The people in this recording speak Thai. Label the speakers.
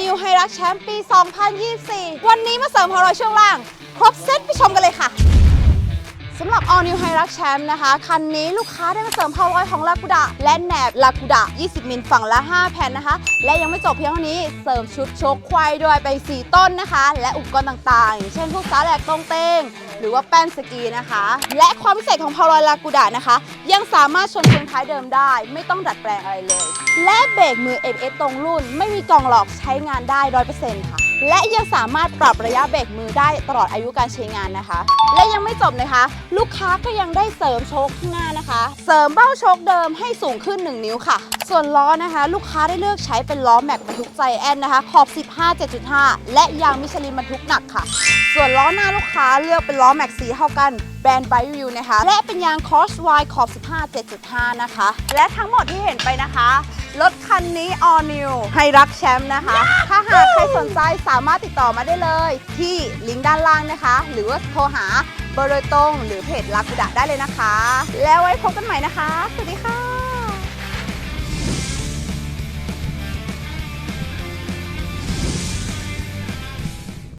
Speaker 1: นิวไฮรักแชมป์ปี 2024 วันนี้มาเสริมพาวรอยช่วงล่าง ครบเซตไปชมกันเลยค่ะ All New h i r u x Champ นะคะ คันนี้ลูกค้าได้มาเสริม power oil ของลากูดะและแหนบลากูดะ 20 มิลฝั่งละ 5 แผ่นนะคะ และยังไม่จบเพียงเท่านี้เสริมชุดโชคควายด้วยไป 4 ต้นนะคะ และอุปกรณ์ต่างๆอย่างเช่นพวกสาแหลกตรงเตงหรือว่าแป้นสกีนะคะ และความพิเศษของ power oil ลากูดะนะคะ ยังสามารถชนเฟืองท้ายเดิมได้ ไม่ต้องดัดแปลงอะไรเลย และเบรกมือ ABS ตรงรุ่น ไม่มีกล่องหลอกใช้งานได้ 100%ค่ะ และยังสามารถปรับระยะเบรกมือได้ตลอดอายุการใช้งานนะคะ และยังไม่จบนะคะ ลูกค้าก็ยังได้เสริมโชคข้างหน้านะคะ เสริมเบ้าโชคเดิมให้สูงขึ้น 1 นิ้วค่ะ ส่วนล้อนะคะ ลูกค้าได้เลือกใช้เป็นล้อแม็กบรรทุกใจแอนนะคะ ขอบ 15 7.5 และยางมิชลินบรรทุกหนักค่ะ ส่วนล้อหน้าลูกค้าเลือกเป็นล้อแม็กสีเท่ากันแบรนด์ไบวิวนะคะ และเป็นยางคอสไวขอบ 15 7.5 นะคะ และทั้งหมดที่เห็นไปนะคะ รถคันนี้ All New ให้รักแชมป์นะคะ ถ้าหากใคร นใจสามารถติดต่อมาได้เลย ที่ลิงก์ด้านล่างนะคะ หรือว่าโทรหาเบอร์โดยตรง หรือเพจลักกุดะได้เลยนะคะ แล้วไว้พบกันใหม่นะคะ สวัสดีค่ะ